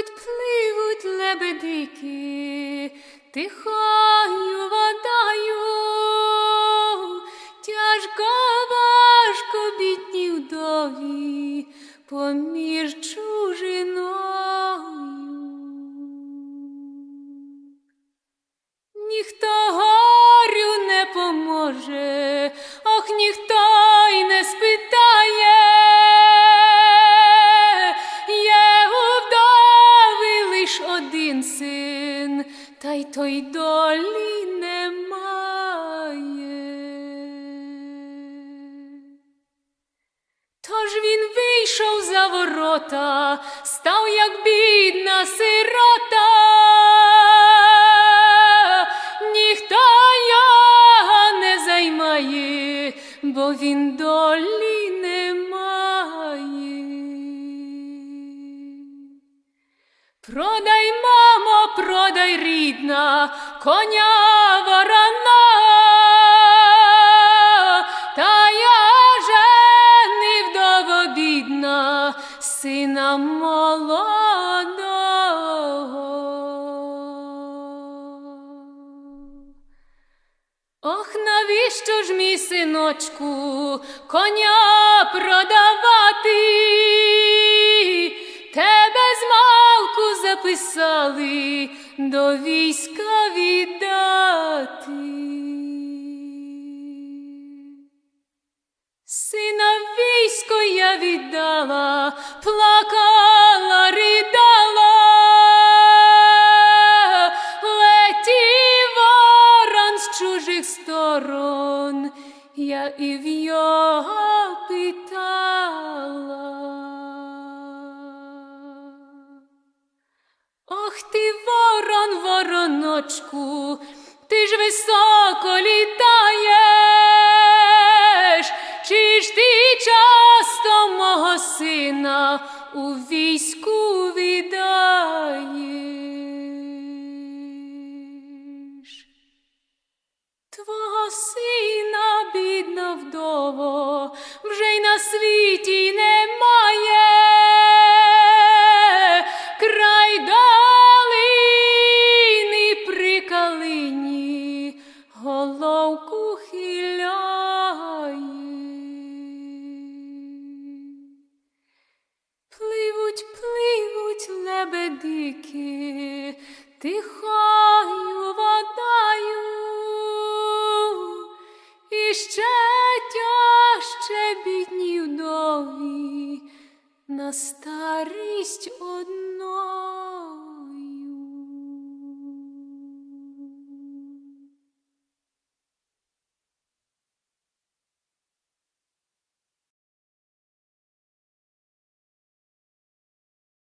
Пливуть, пливуть лебедики, тихою водою, тяжко важко бідні вдові поміж чужиною. Ніхто горю не поможе, ох, ніхто й не спитає. Та й той долі немає. Тож він вийшов за ворота, став як бідна сирота. Ніхто його не займає, бо він долі Продай, мамо, продай рідна, коня ворона, та я же не вдова бідна, сина молодого. Ох, навіщо ж мій синочку коня продавати? Записали до війська віддати. Сина в військо я віддала, плакала, ридала, летів ворон з чужих сторон, я і в його Ох ти, ворон, вороночку, ти ж високо літаєш, чи ж ти часто мого сина у війську віддаєш? Твого сина, бідна вдово, вже й на світі немає. І ще бідні вдові на старість одною.